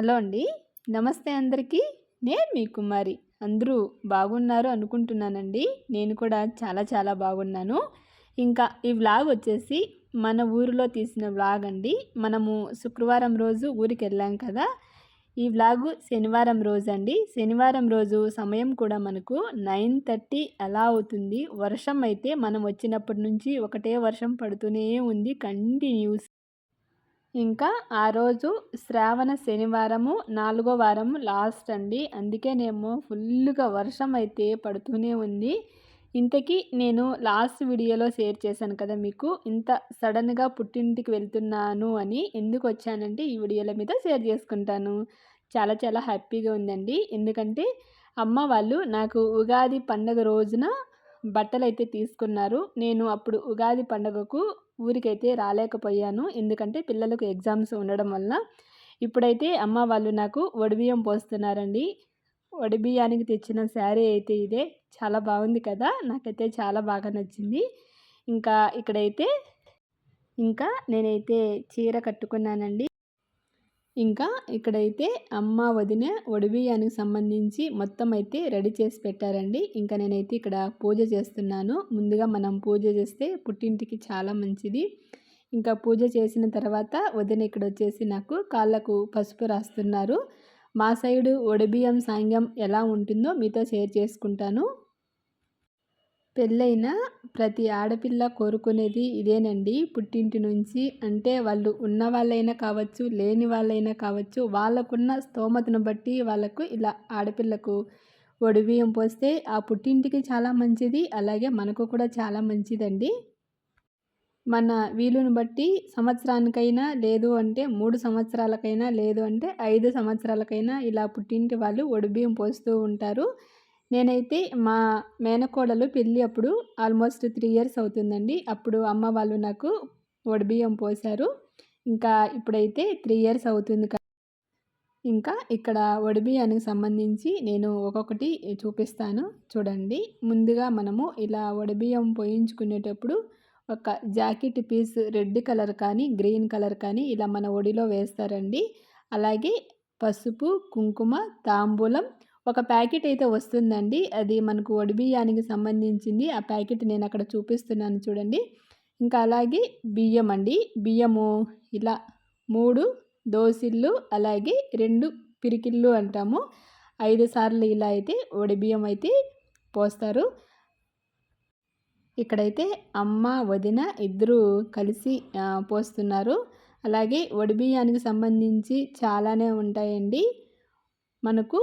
Hello అండి. నమస్తే అందరికీ. నేను మీ కుమారి. అందరూ బాగున్నారు అనుకుంటున్నానండి. నేను కూడా చాలా చాలా బాగున్నాను. ఇంకా ఈ వ్లాగ్ వచ్చేసి మన ఊరిలో తీసిన వ్లాగ్ అండి. మనము శుక్రవారం రోజు ఊరికి వెళ్ళాం కదా. ఈ వ్లాగు శనివారం రోజు అండి. శనివారం రోజు సమయం కూడా మనకు నైన్ థర్టీ అలా అవుతుంది. వర్షం అయితే మనం వచ్చినప్పటి నుంచి ఒకటే వర్షం పడుతూనే ఉంది. కంటిన్యూస్ ఇంకా ఆ రోజు శ్రావణ శనివారము నాలుగో వారము లాస్ట్ అండి. అందుకేనేమో ఫుల్గా వర్షం అయితే పడుతూనే ఉంది. ఇంతకీ నేను లాస్ట్ వీడియోలో షేర్ చేశాను కదా మీకు ఇంత సడన్గా పుట్టింటికి వెళ్తున్నాను అని ఎందుకు వచ్చానంటే ఈ వీడియోల మీద షేర్ చేసుకుంటాను. చాలా చాలా హ్యాపీగా ఉందండి. ఎందుకంటే అమ్మ వాళ్ళు నాకు ఉగాది పండగ రోజున బట్టలు అయితే తీసుకున్నారు. నేను అప్పుడు ఉగాది పండగకు ఊరికైతే రాలేకపోయాను. ఎందుకంటే పిల్లలకు ఎగ్జామ్స్ ఉండడం వల్ల ఇప్పుడైతే అమ్మ వాళ్ళు నాకు వడిబియ్యం పోస్తున్నారండి. వడిబియ్యానికి తెచ్చిన శారీ అయితే ఇదే. చాలా బాగుంది కదా? నాకైతే చాలా బాగా నచ్చింది. ఇంకా ఇక్కడైతే ఇంకా నేనైతే చీర కట్టుకున్నానండి. ఇంకా ఇక్కడైతే అమ్మ వదిన ఒడిబియ్యానికి సంబంధించి మొత్తం అయితే రెడీ చేసి పెట్టారండి. ఇంకా నేనైతే ఇక్కడ పూజ చేస్తున్నాను. ముందుగా మనం పూజ చేస్తే పుట్టింటికి చాలా మంచిది. ఇంకా పూజ చేసిన తర్వాత వదిన ఇక్కడ వచ్చేసి నాకు కాళ్ళకు పసుపు రాస్తున్నారు. మా సైడు ఒడిబియ్యం సాంగ్యం ఎలా ఉంటుందో మీతో షేర్ చేసుకుంటాను. పెళ్ళైన ప్రతి ఆడపిల్ల కోరుకునేది ఇదేనండి. పుట్టింటి నుంచి అంటే వాళ్ళు ఉన్న వాళ్ళైనా కావచ్చు లేని వాళ్ళైనా కావచ్చు వాళ్ళకున్న స్తోమతను బట్టి వాళ్ళకు ఇలా ఆడపిల్లకు ఒడిబియ్యం పోస్తే ఆ పుట్టింటికి చాలా మంచిది అలాగే మనకు కూడా చాలా మంచిదండి. మన వీలుని బట్టి సంవత్సరానికైనా లేదు అంటే మూడు సంవత్సరాలకైనా లేదు అంటే ఐదు సంవత్సరాలకైనా ఇలా పుట్టింటి వాళ్ళు ఒడిబియ్యం పోస్తూ ఉంటారు. నేనైతే మా మేనకోడలు పెళ్ళి అప్పుడు ఆల్మోస్ట్ త్రీ ఇయర్స్ అవుతుందండి. అప్పుడు అమ్మ వాళ్ళు నాకు వడిబియ్యం పోశారు. ఇంకా ఇప్పుడైతే త్రీ ఇయర్స్ అవుతుంది ఇంకా ఇక్కడ వడిబియ్యానికి సంబంధించి నేను ఒక్కొక్కటి చూపిస్తాను చూడండి. ముందుగా మనము ఇలా వడిబియ్యం పోయించుకునేటప్పుడు ఒక జాకెట్ పీస్ రెడ్ కలర్ కానీ గ్రీన్ కలర్ కానీ ఇలా మన ఒడిలో వేస్తారండి. అలాగే పసుపు కుంకుమ తాంబూలం ఒక ప్యాకెట్ అయితే వస్తుందండి. అది మనకు వడిబియ్యానికి సంబంధించింది. ఆ ప్యాకెట్ నేను అక్కడ చూపిస్తున్నాను చూడండి. ఇంకా అలాగే బియ్యం అండి. బియ్యము ఇలా మూడు దోసిళ్ళు అలాగే రెండు పిరికిళ్ళు అంటాము. ఐదు సార్లు ఇలా అయితే బియ్యం అయితే పోస్తారు. ఇక్కడైతే అమ్మ వదిన ఇద్దరు కలిసి పోస్తున్నారు. అలాగే బియ్యానికి సంబంధించి చాలానే ఉంటాయండి. మనకు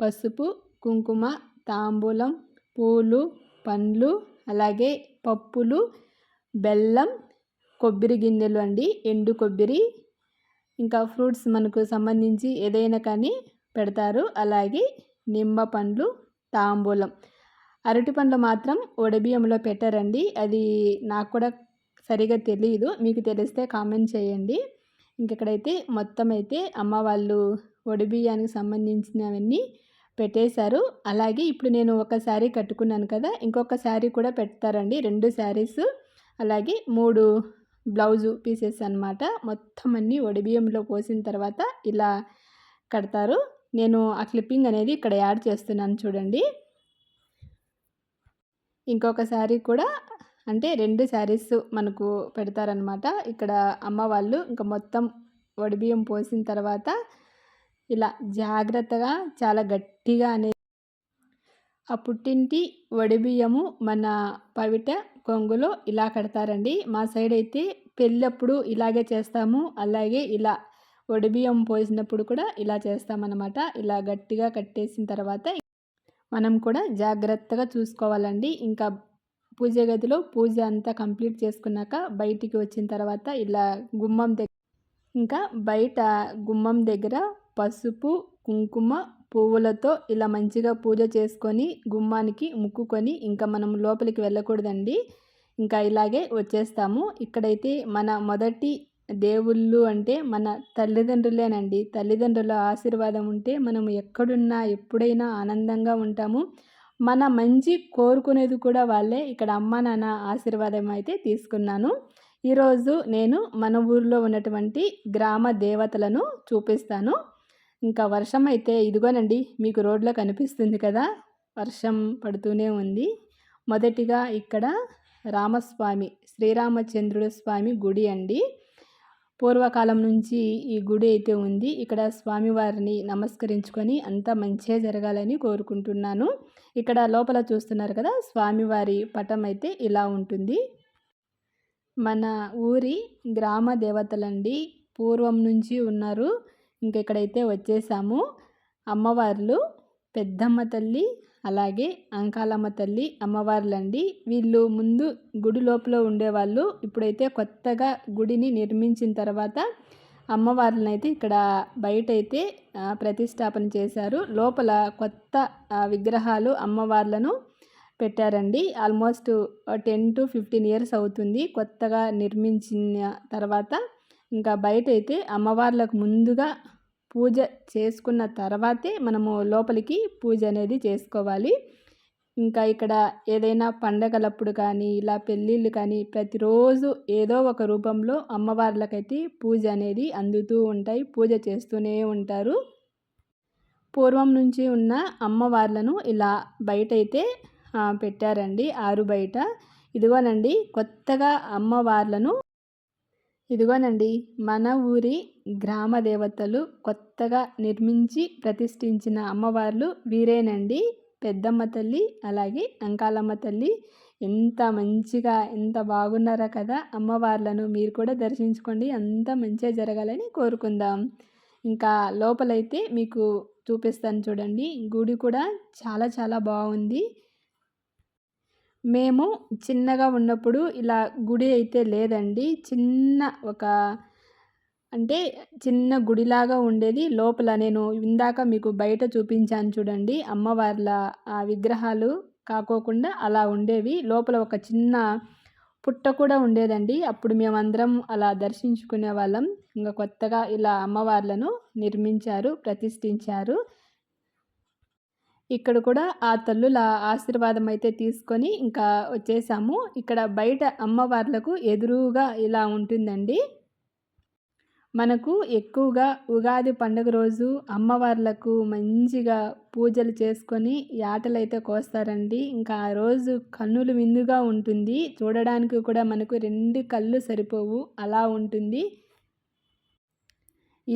పసుపు కుంకుమ తాంబూలం పూలు పండ్లు అలాగే పప్పులు బెల్లం కొబ్బరి గిన్నెలు అండి. ఎండు కొబ్బరి ఇంకా ఫ్రూట్స్ మనకు సంబంధించి ఏదైనా కానీ పెడతారు. అలాగే నిమ్మ పండ్లు తాంబూలం. అరటి పండ్లు మాత్రం ఒడబియ్యంలో పెట్టారండి. అది నాకు కూడా సరిగా తెలియదు మీకు తెలిస్తే కామెంట్ చేయండి. ఇంకెక్కడైతే మొత్తం అయితే అమ్మ వాళ్ళు ఒడిబియ్యానికి సంబంధించినవన్నీ పెట్టేశారు. అలాగే ఇప్పుడు నేను ఒక శారీ కట్టుకున్నాను కదా ఇంకొక శారీ కూడా పెడతారండి. రెండు శారీస్. అలాగే మూడు బ్లౌజు పీసెస్ అనమాట మొత్తం అన్నీ ఒడిబియ్యంలో పోసిన తర్వాత ఇలా కడతారు. నేను ఆ క్లిప్పింగ్ అనేది ఇక్కడ యాడ్ చేస్తున్నాను చూడండి. ఇంకొక శారీ కూడా అంటే రెండు శారీస్ మనకు పెడతారనమాట ఇక్కడ అమ్మ వాళ్ళు ఇంకా మొత్తం వడిబియ్యం పోసిన తర్వాత ఇలా జాగ్రత్తగా చాలా గట్టిగా అనే ఆ పుట్టింటి వడిబియ్యము మన పవిట కొంగులో ఇలా కడతారండి. మా సైడ్ అయితే పెళ్ళప్పుడు ఇలాగే చేస్తాము. అలాగే ఇలా వడిబియ్యం పోసినప్పుడు కూడా ఇలా చేస్తామన్నమాట. ఇలా గట్టిగా కట్టేసిన తర్వాత మనం కూడా జాగ్రత్తగా చూసుకోవాలండి. ఇంకా పూజ గదిలో పూజ అంతా కంప్లీట్ చేసుకున్నాక బయటికి వచ్చిన తర్వాత ఇలా గుమ్మం దగ్గర ఇంకా బయట గుమ్మం దగ్గర పసుపు కుంకుమ పువ్వులతో ఇలా మంచిగా పూజ చేసుకొని గుమ్మానికి ముక్కుకొని ఇంకా మనం లోపలికి వెళ్ళకూడదండి. ఇంకా ఇలాగే వచ్చేస్తాము. ఇక్కడైతే మన మొదటి దేవుళ్ళు అంటే మన తల్లిదండ్రులేనండి. తల్లిదండ్రుల ఆశీర్వాదం ఉంటే మనం ఎక్కడున్నా ఎప్పుడైనా ఆనందంగా ఉంటాము. మన మంచి కోరుకునేది కూడా వాళ్ళే. ఇక్కడ అమ్మ నాన్న ఆశీర్వాదం అయితే తీసుకున్నాను. ఈరోజు నేను మన ఊరిలో ఉన్నటువంటి గ్రామ దేవతలను చూపిస్తాను. ఇంకా వర్షం అయితే ఇదిగోనండి మీకు రోడ్లో కనిపిస్తుంది కదా వర్షం పడుతూనే ఉంది. మొదటిగా ఇక్కడ రామస్వామి శ్రీరామచంద్రుడు స్వామి గుడి అండి. పూర్వకాలం నుంచి ఈ గుడి అయితే ఉంది. ఇక్కడ స్వామివారిని నమస్కరించుకొని అంతా మంచిగా జరగాలని కోరుకుంటున్నాను. ఇక్కడ లోపల చూస్తున్నారు కదా స్వామివారి పటం అయితే ఇలా ఉంటుంది. మన ఊరి గ్రామ దేవతలండి పూర్వం నుంచి ఉన్నారు. ఇంకెక్కడైతే వచ్చేసాము అమ్మవార్లు పెద్దమ్మ తల్లి అలాగే అంకాలమ్మ తల్లి అమ్మవార్లండి. వీళ్ళు ముందు గుడి లోపల ఉండేవాళ్ళు. ఇప్పుడైతే కొత్తగా గుడిని నిర్మించిన తర్వాత అమ్మవార్లను అయితే ఇక్కడ బయట అయితే ప్రతిష్టాపన చేశారు. లోపల కొత్త విగ్రహాలు అమ్మవార్లను పెట్టారండి. Almost ten to fifteen years అవుతుంది కొత్తగా నిర్మించిన తర్వాత. ఇంకా బయట అయితే అమ్మవార్లకు ముందుగా పూజ చేసుకున్న తర్వాతే మనము లోపలికి పూజ అనేది చేసుకోవాలి. ఇంకా ఇక్కడ ఏదైనా పండగలప్పుడు కానీ ఇలా పెళ్ళిళ్ళు కానీ ప్రతిరోజు ఏదో ఒక రూపంలో అమ్మవార్లకైతే పూజ అనేది అందుతూ ఉంటాయి పూజ చేస్తూనే ఉంటారు. పూర్వం నుంచి ఉన్న అమ్మవార్లను ఇలా బయట అయితే పెట్టారండి ఆరు బయట. ఇదిగోనండి కొత్తగా అమ్మవార్లను ఇదిగోనండి మన ఊరి గ్రామ దేవతలు కొత్తగా నిర్మించి ప్రతిష్ఠించిన అమ్మవార్లు వీరేనండి. పెద్దమ్మ తల్లి అలాగే అంకాలమ్మ తల్లి. ఎంత మంచిగా ఎంత బాగున్నారా కదా అమ్మవార్లను. మీరు కూడా దర్శించుకోండి. అంత మంచిగా జరగాలని కోరుకుందాం. ఇంకా లోపలైతే మీకు చూపిస్తాను చూడండి. గుడి కూడా చాలా చాలా బాగుంది. మేము చిన్నగా ఉన్నప్పుడు ఇలా గుడి అయితే లేదండి. చిన్న ఒక అంటే చిన్న గుడిలాగా ఉండేది. లోపల నేను ఇందాక మీకు బయట చూపించాను చూడండి. అమ్మవార్ల ఆ విగ్రహాలు కాకోకుండా అలా ఉండేవి. లోపల ఒక చిన్న పుట్ట కూడా ఉండేదండి. అప్పుడు మేమందరం అలా దర్శించుకునే వాళ్ళం. ఇంకా కొత్తగా ఇలా అమ్మవార్లను నిర్మించారు ప్రతిష్ఠించారు. ఇక్కడ కూడా ఆ తల్లుల ఆశీర్వాదం అయితే తీసుకొని ఇంకా వచ్చేసాము. ఇక్కడ బయట అమ్మవార్లకు ఎదురుగా ఇలా ఉంటుందండి. మనకు ఎక్కువగా ఉగాది పండుగ రోజు అమ్మవార్లకు మంచిగా పూజలు చేసుకొని యాటలైతే కోస్తారండి. ఇంకా ఆ రోజు కన్నులు విందుగా ఉంటుంది. చూడడానికి కూడా మనకు రెండు కళ్ళు సరిపోవు. అలా ఉంటుంది.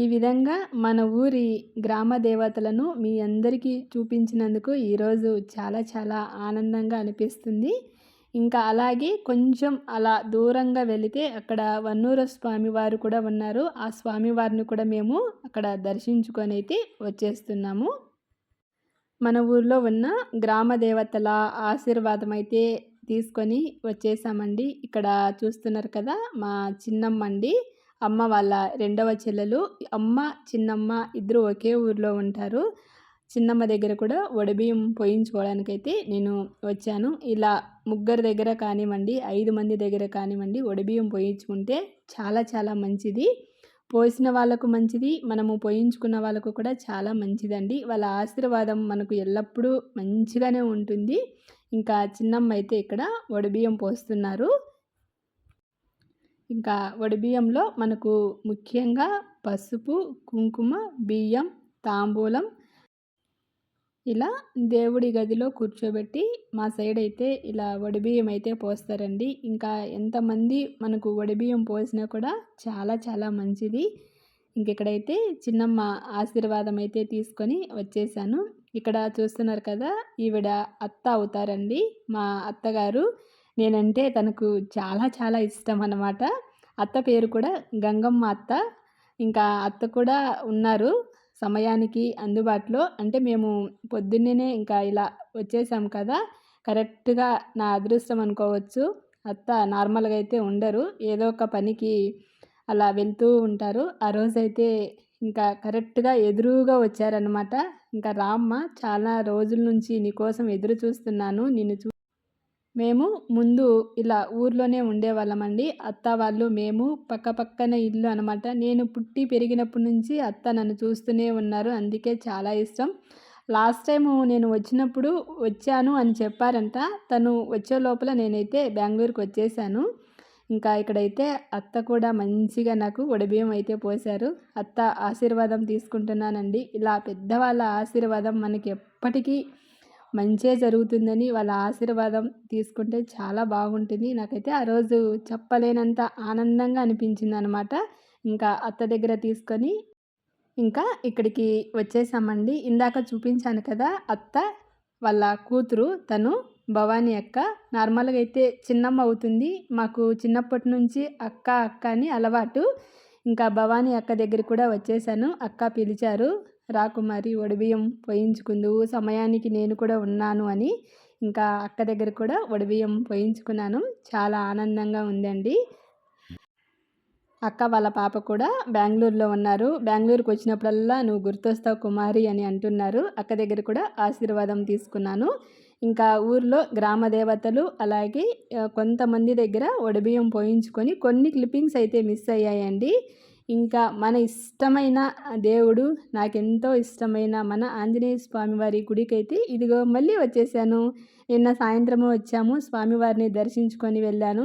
ఈ విధంగా మన ఊరి గ్రామ దేవతలను మీ అందరికీ చూపించినందుకు ఈరోజు చాలా చాలా ఆనందంగా అనిపిస్తుంది. ఇంకా అలాగే కొంచెం అలా దూరంగా వెళితే అక్కడ వన్నూర స్వామి వారు కూడా ఉన్నారు. ఆ స్వామివారిని కూడా మేము అక్కడ దర్శించుకొని అయితే వచ్చేస్తున్నాము. మన ఊర్లో ఉన్న గ్రామ దేవతల ఆశీర్వాదం అయితే తీసుకొని వచ్చేసామండి. ఇక్కడ చూస్తున్నారు కదా మా చిన్నమ్మ అండి. అమ్మ వాళ్ళ రెండవ చెల్లెలు అమ్మ చిన్నమ్మ ఇద్దరు ఒకే ఊర్లో ఉంటారు. చిన్నమ్మ దగ్గర కూడా వడబియ్యం పోయించుకోవడానికైతే నేను వచ్చాను. ఇలా ముగ్గురు దగ్గర కానివ్వండి ఐదు మంది దగ్గర కానివ్వండి వడబియ్యం పోయించుకుంటే చాలా చాలా మంచిది. పోసిన వాళ్ళకు మంచిది మనము పోయించుకున్న వాళ్ళకు కూడా చాలా మంచిదండి. వాళ్ళ ఆశీర్వాదం మనకు ఎల్లప్పుడూ మంచిగానే ఉంటుంది. ఇంకా చిన్నమ్మ అయితే ఇక్కడ వడబియ్యం పోస్తున్నారు. ఇంకా వడిబియ్యంలో మనకు ముఖ్యంగా పసుపు కుంకుమ బియ్యం తాంబూలం ఇలా దేవుడి గదిలో కూర్చోబెట్టి మా సైడ్ అయితే ఇలా వడిబియ్యం అయితే పోస్తారండి. ఇంకా ఎంతమంది మనకు వడిబియ్యం పోసినా కూడా చాలా చాలా మంచిది. ఇంకెక్కడైతే చిన్నమ్మ ఆశీర్వాదం అయితే తీసుకొని వచ్చేసాను. ఇక్కడ చూస్తున్నారు కదా ఈవిడ అత్త అవుతారండి. మా అత్తగారు నేనంటే తనకు చాలా చాలా ఇష్టం అన్నమాట అత్త పేరు కూడా గంగమ్మ అత్త. ఇంకా అత్త కూడా ఉన్నారు సమయానికి అందుబాటులో. అంటే మేము పొద్దున్నే ఇంకా ఇలా వచ్చేసాం కదా. కరెక్ట్గా నా అదృష్టం అనుకోవచ్చు. అత్త నార్మల్గా అయితే ఉండరు. ఏదో ఒక పనికి అలా వెళ్తూ ఉంటారు. ఆ రోజైతే ఇంకా కరెక్ట్గా ఎదురుగా వచ్చారనమాట ఇంకా రామ్మ చాలా రోజుల నుంచి నీకోసం ఎదురు చూస్తున్నాను. నిన్ను చూ మేము ముందు ఇలా ఊర్లోనే ఉండేవాళ్ళమండి. అత్త వాళ్ళు మేము పక్క పక్కన ఇల్లు అనమాట నేను పుట్టి పెరిగినప్పటి నుంచి అత్త నన్ను చూస్తూనే ఉన్నారు. అందుకే చాలా ఇష్టం. లాస్ట్ టైము నేను వచ్చినప్పుడు వచ్చాను అని చెప్పారంట. తను వచ్చే లోపల నేనైతే బెంగళూరుకి వచ్చేసాను. ఇంకా ఇక్కడైతే అత్త కూడా మంచిగా నాకు వడిబియ్యం అయితే పోశారు. అత్త ఆశీర్వాదం తీసుకుంటున్నానండి. ఇలా పెద్దవాళ్ళ ఆశీర్వాదం మనకి ఎప్పటికీ మంచే జరుగుతుందని వాళ్ళ ఆశీర్వాదం తీసుకుంటే చాలా బాగుంటుంది. నాకైతే ఆ రోజు చెప్పలేనంత ఆనందంగా అనిపించింది అనమాట ఇంకా అత్త దగ్గర తీసుకొని ఇంకా ఇక్కడికి వచ్చేసామండి. ఇందాక చూపించాను కదా అత్త వాళ్ళ కూతురు తను భవానీ అక్క. నార్మల్గా అయితే చిన్నమ్మ అవుతుంది. మాకు చిన్నప్పటి నుంచి అక్క అక్క అని అలవాటు. ఇంకా భవానీ అక్క దగ్గర కూడా వచ్చేసాను. అక్క పిలిచారు. రాకుమారి ఒడిబియ్యం పోయించుకుందువు సమయానికి నేను కూడా ఉన్నాను అని ఇంకా అక్క దగ్గర కూడా ఒడిబియ్యం పోయించుకున్నాను. చాలా ఆనందంగా ఉందండి. అక్క వాళ్ళ పాప కూడా బెంగళూరులో ఉన్నారు. బెంగళూరుకు వచ్చినప్పుడల్లా నువ్వు గుర్తొస్తావు కుమారి అని అంటున్నారు. అక్క దగ్గర కూడా ఆశీర్వాదం తీసుకున్నాను. ఇంకా ఊర్లో గ్రామ దేవతలు అలాగే కొంతమంది దగ్గర ఒడిబియ్యం పోయించుకొని కొన్ని క్లిప్పింగ్స్ అయితే మిస్ అయ్యాయండి. ఇంకా మన ఇష్టమైన దేవుడు నాకెంతో ఇష్టమైన మన ఆంజనేయ స్వామివారి గుడికైతే ఇదిగో మళ్ళీ వచ్చేసాను. నిన్న సాయంత్రము వచ్చాము స్వామివారిని దర్శించుకొని వెళ్ళాను.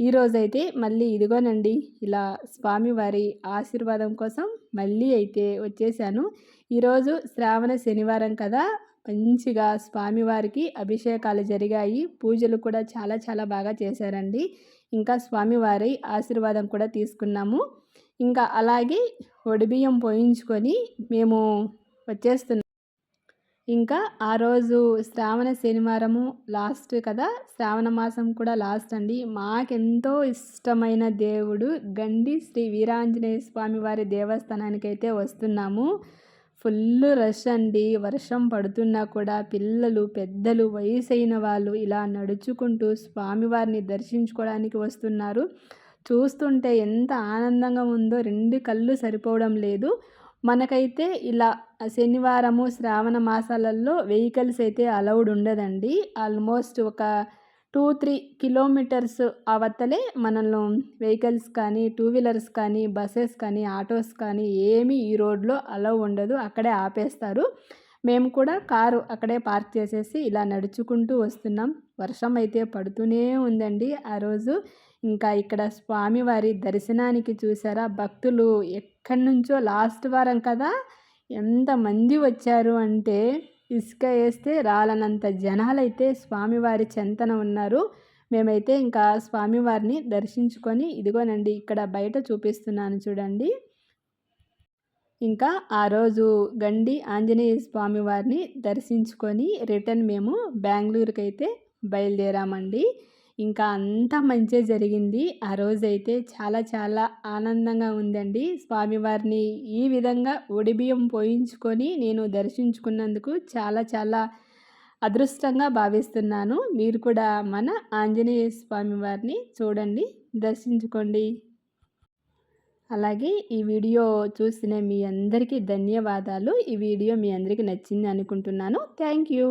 ఈరోజైతే మళ్ళీ ఇదిగోనండి ఇలా స్వామివారి ఆశీర్వాదం కోసం మళ్ళీ అయితే వచ్చేసాను. ఈరోజు శ్రావణ శనివారం కదా మంచిగా స్వామివారికి అభిషేకాలు జరిగాయి. పూజలు కూడా చాలా చాలా బాగా చేశారండి. ఇంకా స్వామివారి ఆశీర్వాదం కూడా తీసుకున్నాము. ఇంకా అలాగే ఒడిబియ్యం పోయించుకొని మేము వచ్చేస్తున్నాం. ఇంకా ఆ రోజు శ్రావణ శనివారము లాస్ట్ కదా శ్రావణ మాసం కూడా లాస్ట్ అండి. మాకెంతో ఇష్టమైన దేవుడు గండి శ్రీ వీరాంజనేయ స్వామి వారి దేవస్థానానికి అయితే వస్తున్నాము. ఫుల్ రష్ అండి. వర్షం పడుతున్నా కూడా పిల్లలు పెద్దలు వయసైన వాళ్ళు ఇలా నడుచుకుంటూ స్వామివారిని దర్శించుకోవడానికి వస్తున్నారు. చూస్తుంటే ఎంత ఆనందంగా ఉందో రెండు కళ్ళు సరిపోవడం లేదు. మనకైతే ఇలా శనివారము శ్రావణ మాసాలలో వెహికల్స్ అయితే అలౌడ్ ఉండదండి. ఆల్మోస్ట్ ఒక టూ త్రీ కిలోమీటర్స్ అవతలే మనల్ని వెహికల్స్ కానీ టూ వీలర్స్ కానీ బస్సెస్ కానీ ఆటోస్ కానీ ఏమీ ఈ రోడ్లో అలౌ ఉండదు. అక్కడే ఆపేస్తారు. మేము కూడా కారు అక్కడే పార్క్ చేసేసి ఇలా నడుచుకుంటూ వస్తున్నాం. వర్షం అయితే పడుతూనే ఉందండి ఆ రోజు. ఇంకా ఇక్కడ స్వామివారి దర్శనానికి చూసారా? భక్తులు ఎక్కడి నుంచో లాస్ట్ వారం కదా ఎంతమంది వచ్చారు అంటే ఇసుక వేస్తే రాలనంత జనాలైతే స్వామివారి చెంతన ఉన్నారు. మేమైతే ఇంకా స్వామివారిని దర్శించుకొని ఇదిగోనండి ఇక్కడ బయట చూపిస్తున్నాను చూడండి. ఇంకా ఆ రోజు గండి ఆంజనేయ స్వామివారిని దర్శించుకొని రిటర్న్ మేము బెంగళూరుకి అయితే బయలుదేరామండి. ఇంకా అంతా మంచిగా జరిగింది. ఆ రోజైతే చాలా చాలా ఆనందంగా ఉందండి. స్వామివారిని ఈ విధంగా ఒడిబియ్యం పోయించుకొని నేను దర్శించుకున్నందుకు చాలా చాలా అదృష్టంగా భావిస్తున్నాను. మీరు కూడా మన ఆంజనేయ స్వామి వారిని చూడండి దర్శించుకోండి. అలాగే ఈ వీడియో చూసిన మీ అందరికీ ధన్యవాదాలు. ఈ వీడియో మీ అందరికీ నచ్చింది అనుకుంటున్నాను. Thank you.